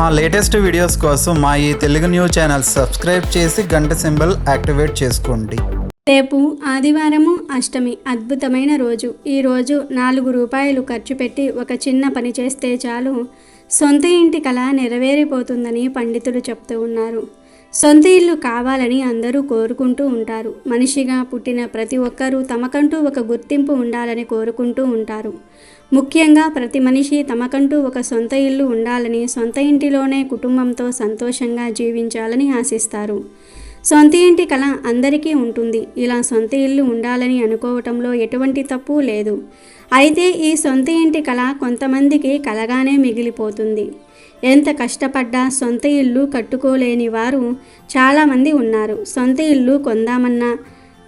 మా latest videos కోసం మా ఈ తెలుగు న్యూస్ ఛానల్ సబ్స్క్రైబ్ చేసి గంట సింబల్ యాక్టివేట్ చేసుకోండి. రేపు ఆదివారము అష్టమి అద్భుతమైన రోజు. ఈ రోజు నాలుగు రూపాయలు ఖర్చు పెట్టి ఒక చిన్న పని చేస్తే చాలు. సొంత ఇంటి కళ నెరవేరిపోతుందని పండితులు చెప్తూ ఉన్నారు. సొంత ఇల్లు కావాలని అందరూ కోరుకుంటూ ఉంటారు. మనిషిగా పుట్టిన ప్రతి ఒక్కరూ తమకంటూ ఒక గుర్తింపు ఉండాలని కోరుకుంటూ ఉంటారు. ముఖ్యంగా ప్రతి మనిషి తమకంటూ ఒక సొంత ఇల్లు ఉండాలని సొంత ఇంటిలోనే కుటుంబంతో సంతోషంగా జీవించాలని ఆశిస్తారు. సొంత ఇంటి కళ అందరికీ ఉంటుంది. ఇలా సొంత ఇల్లు ఉండాలని అనుకోవటంలో ఎటువంటి తప్పు లేదు. అయితే ఈ సొంత ఇంటి కళ కొంతమందికి కలగానే మిగిలిపోతుంది. ఎంత కష్టపడ్డా సొంత ఇల్లు కట్టుకోలేని వారు చాలామంది ఉన్నారు. సొంత ఇల్లు కొందామన్నా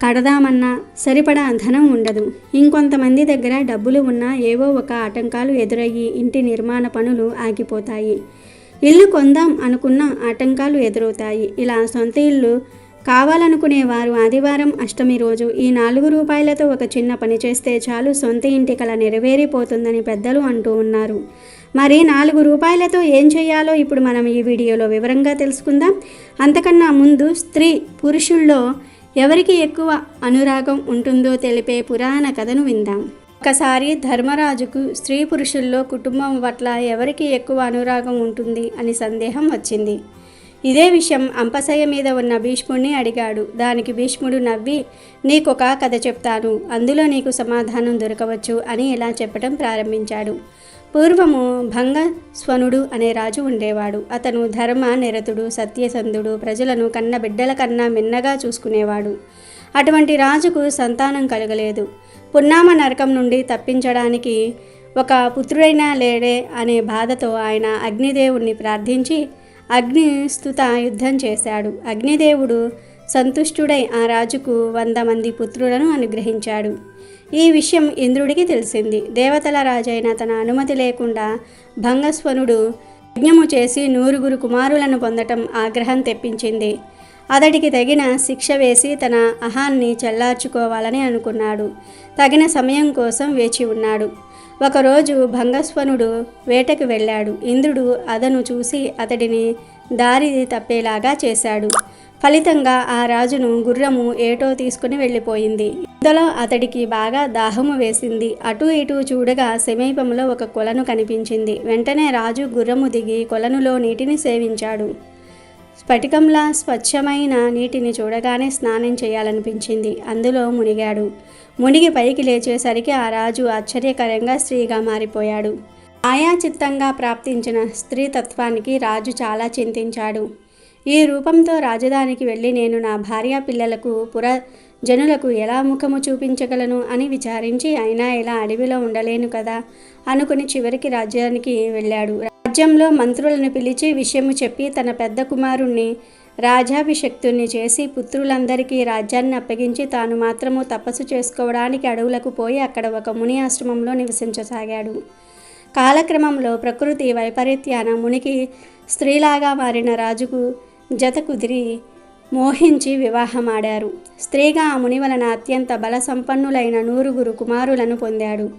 కడదామన్నా సరిపడా ధనం ఉండదు. ఇంకొంతమంది దగ్గర డబ్బులు ఉన్నా ఏవో ఒక ఆటంకాలు ఎదురయ్యి ఇంటి నిర్మాణ పనులు ఆగిపోతాయి. ఇల్లు కొందాం అనుకున్న ఆటంకాలు ఎదురవుతాయి. ఇలా సొంత ఇల్లు కావాలనుకునే వారు ఆదివారం అష్టమి రోజు ఈ నాలుగు రూపాయలతో ఒక చిన్న పని చేస్తే చాలు సొంత ఇంటి కల నెరవేరిపోతుందని పెద్దలు అంటూ ఉన్నారు. మరి నాలుగు రూపాయలతో ఏం చేయాలో ఇప్పుడు మనం ఈ వీడియోలో వివరంగా తెలుసుకుందాం. అంతకన్నా ముందు స్త్రీ పురుషుల్లో ఎవరికి ఎక్కువ అనురాగం ఉంటుందో తెలిపే పురాణ కథను విందాం. ఒకసారి ధర్మరాజుకు స్త్రీ పురుషుల్లో కుటుంబం పట్ల ఎవరికి ఎక్కువ అనురాగం ఉంటుంది అని సందేహం వచ్చింది. ఇదే విషయం అంపశయ్య మీద ఉన్న భీష్ముడిని అడిగాడు. దానికి భీష్ముడు నవ్వి నీకొక కథ చెప్తాను. అందులో నీకు సమాధానం దొరకవచ్చు అని ఇలా చెప్పడం ప్రారంభించాడు. పూర్వము భంగస్వనుడు అనే రాజు ఉండేవాడు. అతను ధర్మ నిరతుడు సత్యసంధుడు ప్రజలను కన్న బిడ్డల కన్నా మిన్నగా చూసుకునేవాడు. అటువంటి రాజుకు సంతానం కలగలేదు. పున్నామ నరకం నుండి తప్పించడానికి ఒక పుత్రుడైనా లేడే అనే బాధతో ఆయన అగ్నిదేవుణ్ణి ప్రార్థించి అగ్నిస్తుత యుద్ధం చేశాడు. అగ్నిదేవుడు సంతుష్టుడై ఆ రాజుకు వంద మంది పుత్రులను అనుగ్రహించాడు. ఈ విషయం ఇంద్రుడికి తెలిసింది. దేవతల రాజైన తన అనుమతి లేకుండా భంగస్వనుడు యజ్ఞము చేసి నూరుగురు కుమారులను పొందటం ఆగ్రహం తెప్పించింది. అతడికి తగిన శిక్ష వేసి తన అహాన్ని చల్లార్చుకోవాలని అనుకున్నాడు. తగిన సమయం కోసం వేచి ఉన్నాడు. ఒకరోజు భంగస్వనుడు వేటకు వెళ్ళాడు. ఇంద్రుడు అదను చూసి అతడిని దారి తప్పేలాగా చేశాడు. ఫలితంగా ఆ రాజును గుర్రము ఏటో తీసుకుని వెళ్ళిపోయింది. ఇందులో అతడికి బాగా దాహము వేసింది. అటు ఇటు చూడగా సమీపంలో ఒక కొలను కనిపించింది. వెంటనే రాజు గుర్రము దిగి కొలనులో నీటిని సేవించాడు. స్ఫటికంలా స్వచ్ఛమైన నీటిని చూడగానే స్నానం చేయాలనిపించింది. అందులో మునిగాడు. మునిగి పైకి లేచేసరికి ఆ రాజు ఆశ్చర్యకరంగా స్త్రీగా మారిపోయాడు. ఆయాచిత్తంగా ప్రాప్తించిన స్త్రీ తత్వానికి రాజు చాలా చింతించాడు. ఈ రూపంతో రాజధానికి వెళ్ళి నేను నా భార్య పిల్లలకు పుర జనులకు ఎలా ముఖము చూపించగలను అని విచారించి అయినా ఇలా అడవిలో ఉండలేను కదా అనుకుని చివరికి రాజ్యానికి వెళ్ళాడు. రాజ్యంలో మంత్రులను పిలిచి విషయము చెప్పి తన పెద్ద కుమారుణ్ణి రాజాభిషక్తుణ్ణి చేసి పుత్రులందరికీ రాజ్యాన్ని అప్పగించి తాను మాత్రము తపస్సు చేసుకోవడానికి అడవులకు పోయి అక్కడ ఒక ముని ఆశ్రమంలో నివసించసాగాడు. కాలక్రమంలో ప్రకృతి వైపరీత్యాన మునికి స్త్రీలాగా మారిన రాజుకు జత కుదిరి మోహించి వివాహమాడారు. స్త్రీగా ఆ ముని వలన అత్యంత బలసంపన్నులైన నూరుగురు కుమారులను పొందాడు.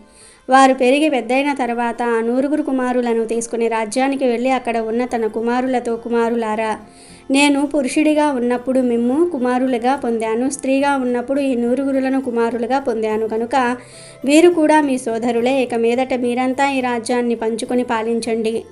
వారు పెరిగి పెద్దయిన తర్వాత ఆ నూరుగురు కుమారులను తీసుకుని రాజ్యానికి వెళ్ళి అక్కడ ఉన్న తన కుమారులతో కుమారులారా. నేను పురుషుడిగా ఉన్నప్పుడు మిమ్ము కుమారులుగా పొందాను. స్త్రీగా ఉన్నప్పుడు ఈ నూరుగురులను కుమారులుగా పొందాను. కనుక వీరు కూడా మీ సోదరులే. ఇక మీదట మీరంతా ఈ రాజ్యాన్ని పంచుకొని పాలించండి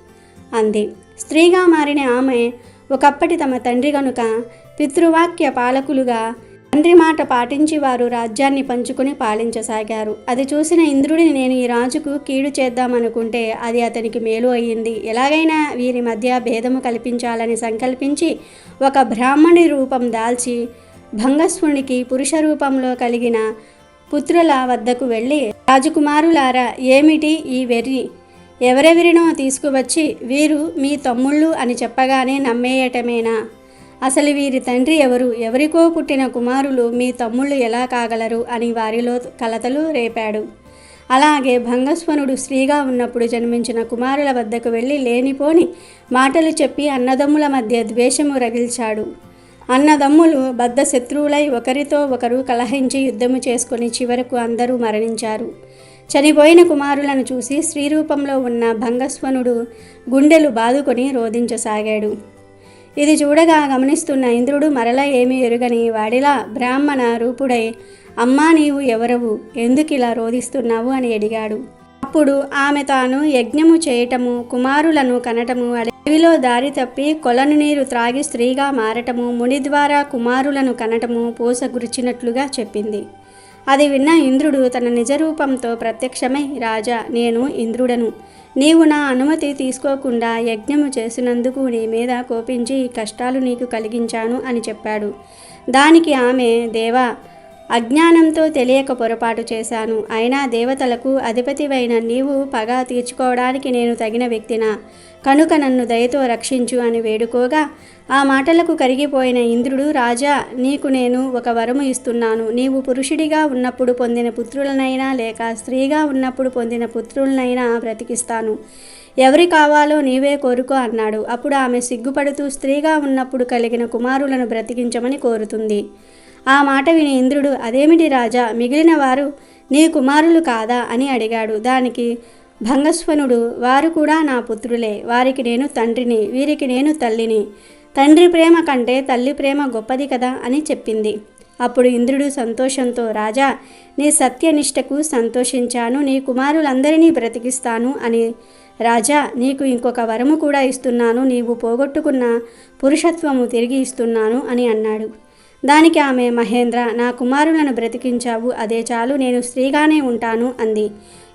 అంది. స్త్రీగా మారిన ఆమె ఒకప్పటి తమ తండ్రి గనుక పితృవాక్య పాలకులుగా తండ్రి మాట పాటించి వారు రాజ్యాన్ని పంచుకుని పాలించసాగారు. అది చూసిన ఇంద్రుడిని నేను ఈ రాజుకు కీడు చేద్దామనుకుంటే అది అతనికి మేలు అయ్యింది. ఎలాగైనా వీరి మధ్య భేదము కల్పించాలని సంకల్పించి ఒక బ్రాహ్మణి రూపం దాల్చి భంగస్వునికి పురుష రూపంలో కలిగిన పుత్రుల వద్దకు వెళ్ళి రాజకుమారులారా ఏమిటి ఈ వెర్రి? ఎవరెవరినో తీసుకువచ్చి వీరు మీ తమ్ముళ్ళు అని చెప్పగానే నమ్మేయటమేనా? అసలు వీరి తండ్రి ఎవరు? ఎవరికో పుట్టిన కుమారులు మీ తమ్ముళ్ళు ఎలా కాగలరు? అని వారిలో కలతలు రేపాడు. అలాగే భంగస్వనుడు స్త్రీగా ఉన్నప్పుడు జన్మించిన కుమారుల వద్దకు వెళ్ళి లేనిపోని మాటలు చెప్పి అన్నదమ్ముల మధ్య ద్వేషము రగిల్చాడు. అన్నదమ్ములు బద్ధ శత్రువులై ఒకరితో ఒకరు కలహించి యుద్ధము చేసుకుని చివరకు అందరూ మరణించారు. చనిపోయిన కుమారులను చూసి స్త్రీరూపంలో ఉన్న భంగస్వనుడు గుండెలు బాదుకొని రోధించసాగాడు. ఇది చూడగా గమనిస్తున్న ఇంద్రుడు మరల ఏమీ ఎరుగని వాడిలా బ్రాహ్మణ రూపుడై అమ్మా నీవు ఎవరవు? ఎందుకిలా రోధిస్తున్నావు? అని అడిగాడు అప్పుడు ఆమె తాను యజ్ఞము చేయటము కుమారులను కనటము అడవిలో దారి తప్పి కొలను నీరు త్రాగి స్త్రీగా మారటము ముని ద్వారా కుమారులను కనటము పూసగురిచినట్లుగా చెప్పింది. అది విన్న ఇంద్రుడు తన నిజరూపంతో ప్రత్యక్షమై రాజా నేను ఇంద్రుడను. నీవు నా అనుమతి తీసుకోకుండా యజ్ఞము చేసినందుకు నీ మీద కోపించి కష్టాలు నీకు కలిగించాను అని చెప్పాడు. దానికి ఆమె దేవా అజ్ఞానంతో తెలియక పొరపాటు చేశాను. అయినా దేవతలకు అధిపతివైన నీవు పగ తీర్చుకోవడానికి నేను తగిన వ్యక్తినా? కనుక నన్ను దయతో రక్షించు అని వేడుకోగా ఆ మాటలకు కరిగిపోయిన ఇంద్రుడు రాజా నీకు నేను ఒక వరము ఇస్తున్నాను. నీవు పురుషుడిగా ఉన్నప్పుడు పొందిన పుత్రులనైనా లేక స్త్రీగా ఉన్నప్పుడు పొందిన పుత్రులనైనా బ్రతికిస్తాను. ఎవరి కావాలో నీవే కోరుకో అన్నాడు. అప్పుడు ఆమె సిగ్గుపడుతూ స్త్రీగా ఉన్నప్పుడు కలిగిన కుమారులను బ్రతికించమని కోరుతుంది. ఆ మాట విని ఇంద్రుడు అదేమిటి రాజా? మిగిలిన వారు నీ కుమారులు కాదా? అని అడిగాడు. దానికి భంగస్వనుడు వారు కూడా నా పుత్రులే. వారికి నేను తండ్రిని వీరికి నేను తల్లిని. తండ్రి ప్రేమ కంటే తల్లి ప్రేమ గొప్పది కదా? అని చెప్పింది. అప్పుడు ఇంద్రుడు సంతోషంతో రాజా నీ సత్యనిష్టకు సంతోషించాను. నీ కుమారులందరినీ బ్రతికిస్తాను అని రాజా నీకు ఇంకొక వరము కూడా ఇస్తున్నాను. నీవు పోగొట్టుకున్న పురుషత్వము తిరిగి ఇస్తున్నాను అని అన్నాడు. దానికి ఆమె మహేంద్ర నా కుమారులను బ్రతికించావు అదే చాలు నేను స్త్రీగానే ఉంటాను అంది.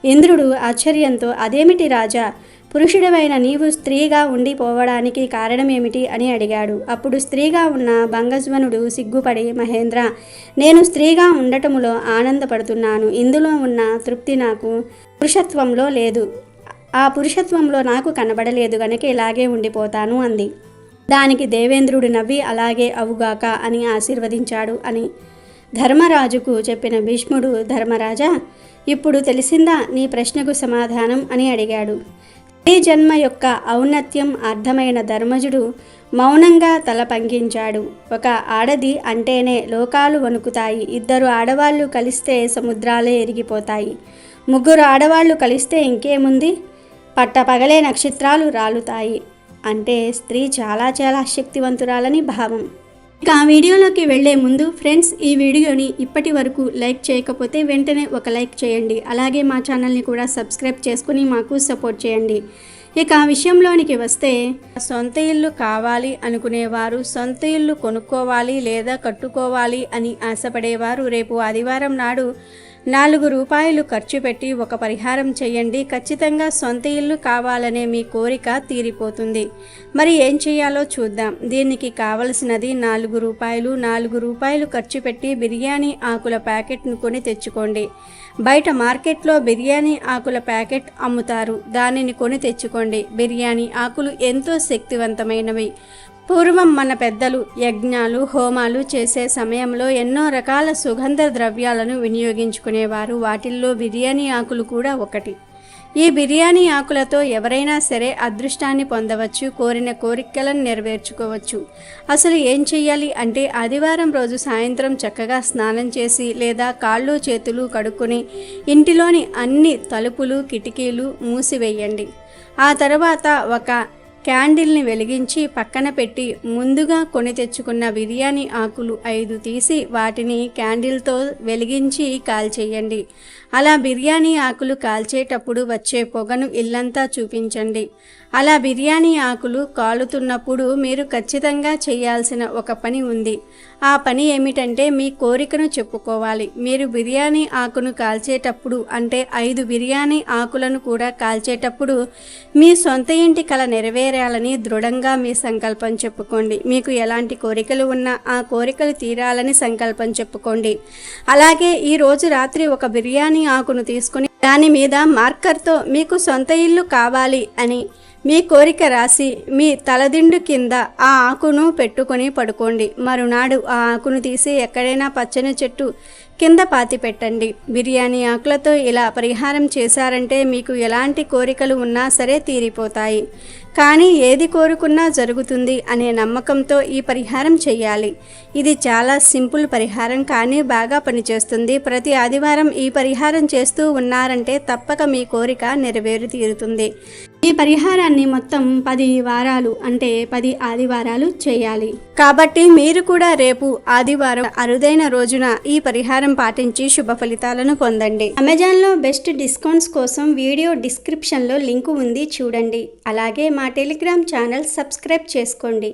ఇంద్రుడు ఆశ్చర్యంతో అదేమిటి రాజా? పురుషుడివైన నీవు స్త్రీగా ఉండిపోవడానికి కారణమేమిటి? అని అడిగాడు. అప్పుడు స్త్రీగా ఉన్న భంగజ్వనుడు సిగ్గుపడి మహేంద్ర నేను స్త్రీగా ఉండటములో ఆనందపడుతున్నాను. ఇందులో ఉన్న తృప్తి నాకు పురుషత్వంలో లేదు. ఆ పురుషత్వంలో నాకు కనబడలేదు గనక ఇలాగే ఉండిపోతాను అంది. దానికి దేవేంద్రుడు నవ్వి అలాగే అవుగాక అని ఆశీర్వదించాడు అని. ధర్మరాజుకు చెప్పిన భీష్ముడు ధర్మరాజా ఇప్పుడు తెలిసిందా నీ ప్రశ్నకు సమాధానం? అని అడిగాడు. ఈ జన్మ యొక్క ఔన్నత్యం అర్థమైన ధర్మజుడు మౌనంగా తల పంకించాడు ఒక ఆడది అంటేనే లోకాలు వణుకుతాయి. ఇద్దరు ఆడవాళ్ళు కలిస్తే సముద్రాలే ఎరిగిపోతాయి. ముగ్గురు ఆడవాళ్ళు కలిస్తే ఇంకేముంది? పట్టపగలే నక్షత్రాలు రాలుతాయి. అంటే స్త్రీ చాలా చాలా శక్తివంతురాలని భావం. ఇక ఆ వీడియోలోకి వెళ్ళే ముందు ఫ్రెండ్స్ ఈ వీడియోని ఇప్పటి వరకు లైక్ చేయకపోతే వెంటనే ఒక లైక్ చేయండి. అలాగే మా ఛానల్ని కూడా సబ్స్క్రైబ్ చేసుకుని మాకు సపోర్ట్ చేయండి. ఇక ఆ విషయంలోనికి వస్తే సొంత ఇల్లు కావాలి అనుకునేవారు సొంత ఇల్లు కొనుక్కోవాలి లేదా కట్టుకోవాలి అని ఆశపడేవారు రేపు ఆదివారం నాడు నాలుగు రూపాయలు ఖర్చు పెట్టి ఒక పరిహారం చేయండి ఖచ్చితంగా సొంత ఇల్లు కావాలనే మీ కోరిక తీరిపోతుంది. మరి ఏం చేయాలో చూద్దాం. దీనికి కావలసినది నాలుగు రూపాయలు. నాలుగు రూపాయలు ఖర్చు పెట్టి బిర్యానీ ఆకుల ప్యాకెట్ను కొని తెచ్చుకోండి. బయట మార్కెట్లో బిర్యానీ ఆకుల ప్యాకెట్ అమ్ముతారు. దానిని కొని తెచ్చుకోండి. బిర్యానీ ఆకులు ఎంతో శక్తివంతమైనవి. పూర్వం మన పెద్దలు యజ్ఞాలు హోమాలు చేసే సమయంలో ఎన్నో రకాల సుగంధ ద్రవ్యాలను వినియోగించుకునేవారు. వాటిల్లో బిర్యానీ ఆకులు కూడా ఒకటి. ఈ బిర్యానీ ఆకులతో ఎవరైనా సరే అదృష్టాన్ని పొందవచ్చు కోరిన కోరికలను నెరవేర్చుకోవచ్చు. అసలు ఏం చెయ్యాలి అంటే ఆదివారం రోజు సాయంత్రం చక్కగా స్నానం చేసి లేదా కాళ్ళు చేతులు కడుక్కొని ఇంటిలోని అన్ని తలుపులు కిటికీలు మూసివేయండి. ఆ తర్వాత ఒక క్యాండిల్ని వెలిగించి పక్కన పెట్టి ముందుగా కొని తెచ్చుకున్న బిర్యానీ ఆకులు ఐదు తీసి వాటిని క్యాండిల్తో వెలిగించి కాల్చేయండి. అలా బిర్యానీ ఆకులు కాల్చేటప్పుడు వచ్చే పొగను ఇల్లంతా చూపించండి. అలా బిర్యానీ ఆకులు కాలుతున్నప్పుడు మీరు ఖచ్చితంగా చేయాల్సిన ఒక పని ఉంది. ఆ పని ఏమిటంటే మీ కోరికను చెప్పుకోవాలి. మీరు బిర్యానీ ఆకును కాల్చేటప్పుడు అంటే ఐదు బిర్యానీ ఆకులను కూడా కాల్చేటప్పుడు మీ సొంత ఇంటి కల నెరవేరాలని దృఢంగా మీ సంకల్పం చెప్పుకోండి. మీకు ఎలాంటి కోరికలు ఉన్నా ఆ కోరికలు తీరాలని సంకల్పం చెప్పుకోండి. అలాగే ఈ రోజు రాత్రి ఒక బిర్యానీ ఆకును తీసుకుని దాని మీద మార్కర్తో మీకు సొంత ఇల్లు కావాలి అని మీ కోరిక రాసి మీ తలదిండు కింద ఆ ఆకును పెట్టుకొని పడుకోండి. మరునాడు ఆ ఆకును తీసి ఎక్కడైనా పచ్చని చెట్టు కింద పాతి పెట్టండి. బిర్యానీ ఆకులతో ఇలా పరిహారం చేశారంటే మీకు ఎలాంటి కోరికలు ఉన్నా సరే తీరిపోతాయి. కానీ ఏది కోరుకున్నా జరుగుతుంది అనే నమ్మకంతో ఈ పరిహారం చేయాలి. ఇది చాలా సింపుల్ పరిహారం కానీ బాగా పనిచేస్తుంది. ప్రతి ఆదివారం ఈ పరిహారం చేస్తూ ఉన్నారంటే తప్పక మీ కోరిక నెరవేరు తీరుతుంది ఈ పరిహారాన్ని మొత్తం పది వారాలు అంటే పది ఆదివారాలు చేయాలి. కాబట్టి మీరు కూడా రేపు ఆదివారం అరుదైన రోజున ఈ పరిహారం పాటించి శుభ ఫలితాలను పొందండి. అమెజాన్లో బెస్ట్ డిస్కౌంట్స్ కోసం వీడియో డిస్క్రిప్షన్లో లింకు ఉంది చూడండి. అలాగే మా మా టెలిగ్రామ్ ఛానల్ సబ్స్క్రైబ్ చేసుకోండి.